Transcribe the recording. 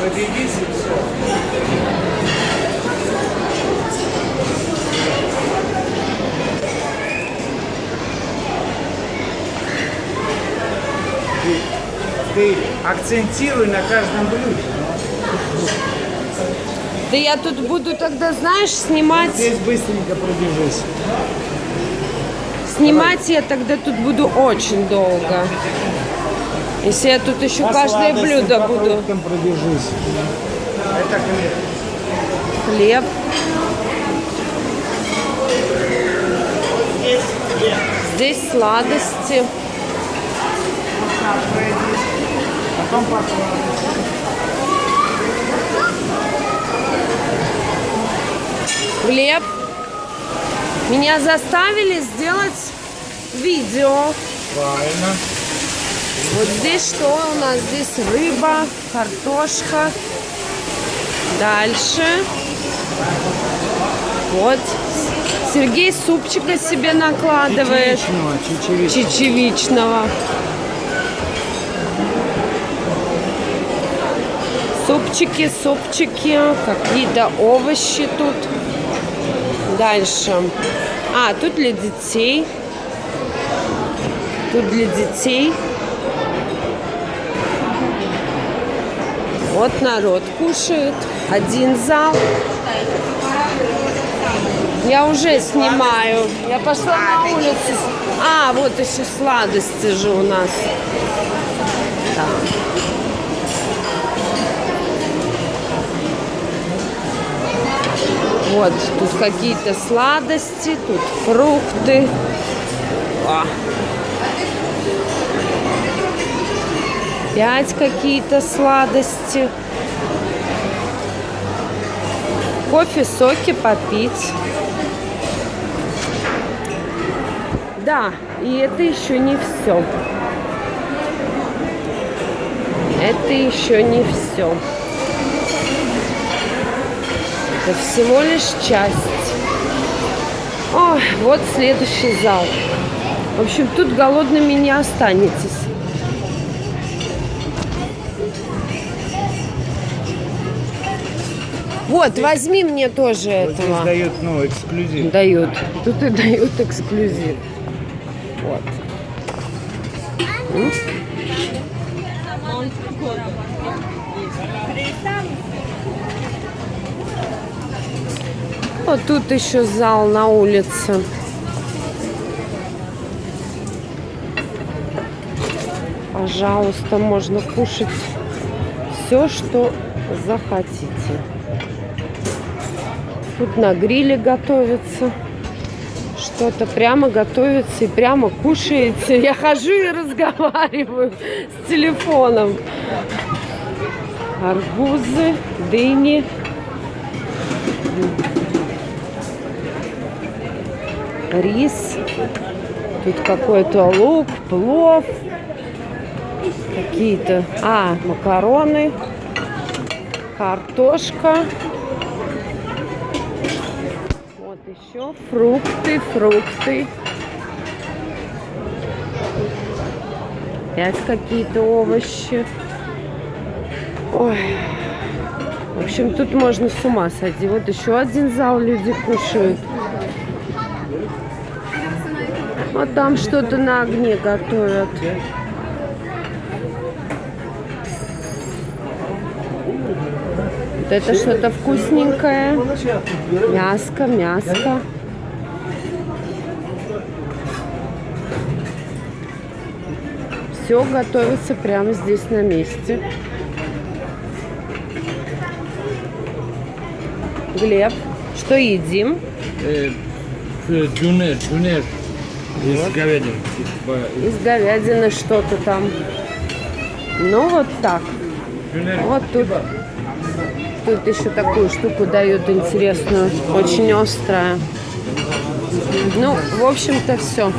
пробегись и все. Ты, ты акцентируй на каждом блюде. Да я тут буду тогда, знаешь, снимать. Здесь быстренько пробежись. Снимать я тогда тут буду очень долго. Если я тут еще По каждое блюдо буду. пробежись. Это хлеб. Хлеб. Здесь хлеб. Здесь сладости. Потом. Глеб, меня заставили сделать видео. Правильно. Вот здесь что у нас? Здесь рыба, картошка. Дальше. Вот. Сергей супчика себе накладывает. Чечевичного, чечевичного. чечевичного. Супчики, супчики, какие-то овощи тут. Дальше. А, тут для детей. Тут для детей. Вот народ кушает. Один зал. Я уже снимаю. Я пошла на улицу. А, вот еще сладости же у нас. Да. Вот, тут какие-то сладости, тут фрукты. Опять какие-то сладости. Кофе, соки попить. Да, и это еще не все. Это еще не все. Это всего лишь часть. Ой, вот следующий зал. В общем, тут голодными не останетесь. Вот, возьми мне тоже Вот здесь этого. дают, ну, эксклюзив. Дают. Тут и дают эксклюзив. Вот. Вот тут еще зал на улице. Пожалуйста, можно кушать все, что захотите. Тут на гриле готовится. Что-то прямо готовится и прямо кушается. Я хожу и разговариваю с телефоном. Арбузы, дыни. Рис. Тут какой-то лук, плов. Какие-то... А, макароны. Картошка. Еще фрукты, фрукты. Опять какие-то овощи. Ой. В общем, тут можно с ума сойти. Вот еще один зал люди кушают. Вот там что-то на огне готовят. Вот это что-то вкусненькое. Мяско, мяско. Все готовится прямо здесь на месте. Глеб, что едим? Э, э, Дюнер, дюнер из говядины. Из говядины что-то там. Ну вот так. Вот тут. Тут еще такую штуку дают интересную, очень острая. Ну, в общем-то, все.